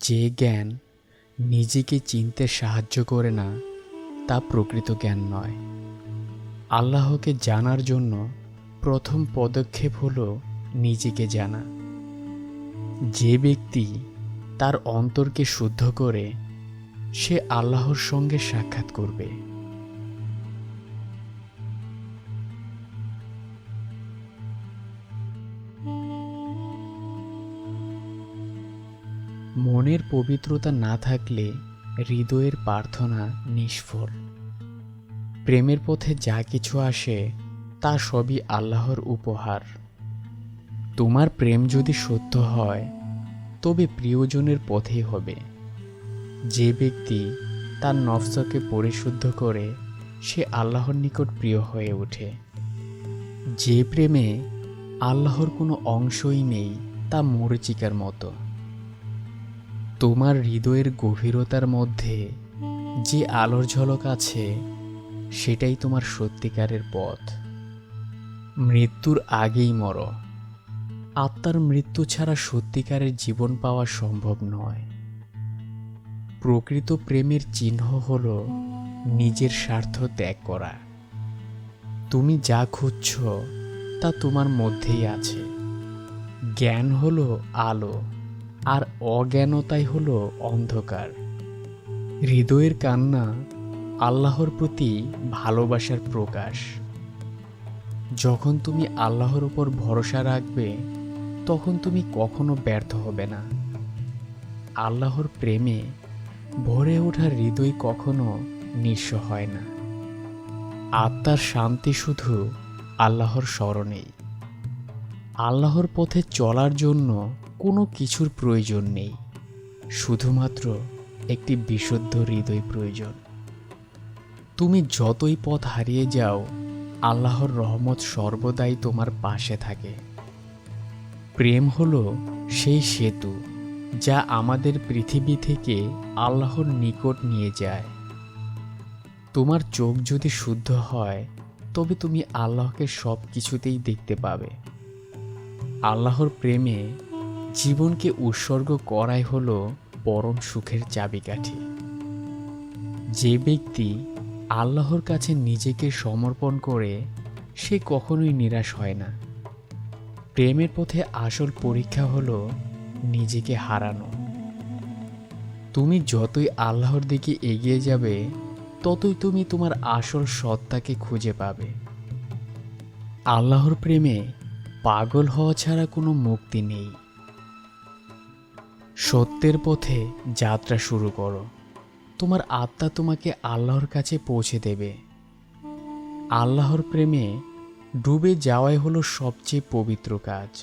যে জ্ঞান নিজেকে চিনতে সাহায্য করে না, তা প্রকৃত জ্ঞান নয়। আল্লাহকে জানার জন্য প্রথম পদক্ষেপ হল নিজেকে জানা। যে ব্যক্তি তার অন্তরকে শুদ্ধ করে, সে আল্লাহর সঙ্গে সাক্ষাৎ করবে। মনের পবিত্রতা না থাকলে হৃদয়ের প্রার্থনা নিষ্ফল। প্রেমের পথে যা কিছু আসে, তা সবই আল্লাহর উপহার। তোমার প্রেম যদি সত্য হয়, তবে প্রিয়জনের পথেই হবে। যে ব্যক্তি তার নফসকে পরিশুদ্ধ করে, সে আল্লাহর নিকট প্রিয় হয়ে ওঠে। যে প্রেমে আল্লাহর কোনো অংশই নেই, তা মরচিকার মতো। তোমার হৃদয়ের গভীরতার মধ্যে যে আলোর ঝলক আছে, সেটাই তোমার সত্যিকারের পথ। মৃত্যুর আগেই মর। আত্মার মৃত্যু ছাড়া সত্যিকারের জীবন পাওয়া সম্ভব নয়। প্রকৃত প্রেমের চিহ্ন হল নিজের স্বার্থ ত্যাগ করা। তুমি যা খুঁজছ, তা তোমার মধ্যেই আছে। জ্ঞান হলো আলো। আর অজ্ঞানতাই হলো অন্ধকার। হৃদয়ের কান্না আল্লাহর প্রতি ভালোবাসার প্রকাশ। যখন তুমি আল্লাহর উপর ভরসা রাখবে, তখন তুমি কখনো ব্যর্থ হবে না। আল্লাহর প্রেমে ভরে ওঠা হৃদয় কখনো নিঃস্ব হয় না। আত্মার শান্তি শুধু আল্লাহর স্মরণেই। আল্লাহর পথে চলার জন্য কোনো কিছুর প্রয়োজন নেই। শুধুমাত্র একটি বিশুদ্ধ হৃদয় প্রয়োজন। তুমি যতই পথ হারিয়ে যাও, আল্লাহর রহমত সর্বদাই তোমার পাশে থাকে। প্রেম হলো সেই সেতু যা আমাদের পৃথিবী থেকে আল্লাহর নিকট নিয়ে যায়। তোমার চোখ যদি শুদ্ধ হয়, তবে তুমি আল্লাহকে সব কিছুতেই দেখতে পাবে। আল্লাহর প্রেমে জীবনকে উৎসর্গ করাই হলো পরম সুখের চাবিকাঠি। যে ব্যক্তি আল্লাহর কাছে নিজেকে সমর্পণ করে, সে কখনোই নিরাশ হয় না। প্রেমের পথে আসল পরীক্ষা হলো নিজেকে হারানো। তুমি যতই আল্লাহর দিকে এগিয়ে যাবে, ততই তুমি তোমার আসল সত্তাকে খুঁজে পাবে। আল্লাহর প্রেমে পাগল হওয়া ছাড়া কোনো মুক্তি নেই। সত্যের পথে যাত্রা শুরু করো। তোমার আত্মা তোমাকে আল্লাহর কাছে পৌঁছে দেবে। আল্লাহর প্রেমে ডুবে যাওয়াই হলো সবচেয়ে পবিত্র কাজ।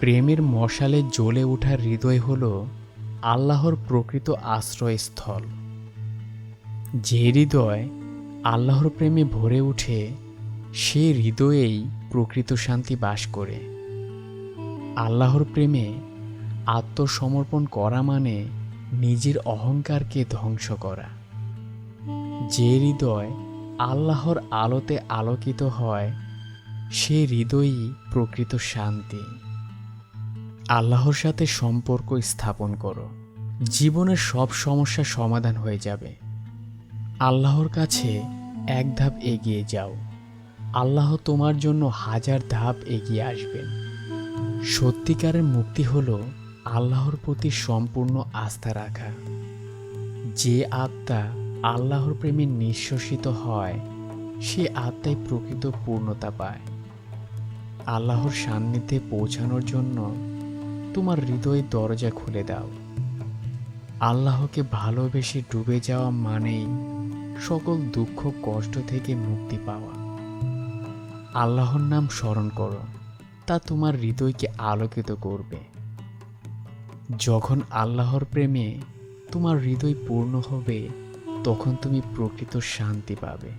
প্রেমের মশালে জ্বলে ওঠা হৃদয় হল আল্লাহর প্রকৃত আশ্রয়স্থল। যে হৃদয় আল্লাহর প্রেমে ভরে ওঠে, সে হৃদয়েই প্রকৃত শান্তি বাস করে। আল্লাহর প্রেমে আত্মসমর্পণ করা মানে নিজের অহংকারকে ধ্বংস করা। যে হৃদয় আল্লাহর আলোতে আলোকিত হয়, সে হৃদয়ই প্রকৃত শান্তি। আল্লাহর সাথে সম্পর্ক স্থাপন করো। জীবনের সব সমস্যা সমাধান হয়ে যাবে। আল্লাহর কাছে এক ধাপ এগিয়ে যাও। আল্লাহ তোমার জন্য হাজার ধাপ এগিয়ে আসবেন। সত্যিকারের মুক্তি হলো আল্লাহর প্রতি সম্পূর্ণ আস্থা রাখা। যে আত্মা আল্লাহর প্রেমে নিঃশ্বসিত হয়, সে আত্মায় প্রকৃত পূর্ণতা পায়। আল্লাহর সান্নিধ্যে পৌঁছানোর জন্য তোমার হৃদয় দরজা খুলে দাও। আল্লাহকে ভালোবেসে ডুবে যাওয়া মানেই সকল দুঃখ, কষ্ট থেকে মুক্তি পাওয়া। আল্লাহর নাম স্মরণ করো, তা তোমার হৃদয়কে আলোকিত করবে। যখন আল্লাহর প্রেমে তোমার হৃদয় পূর্ণ হবে তখন তুমি প্রকৃত শান্তি পাবে।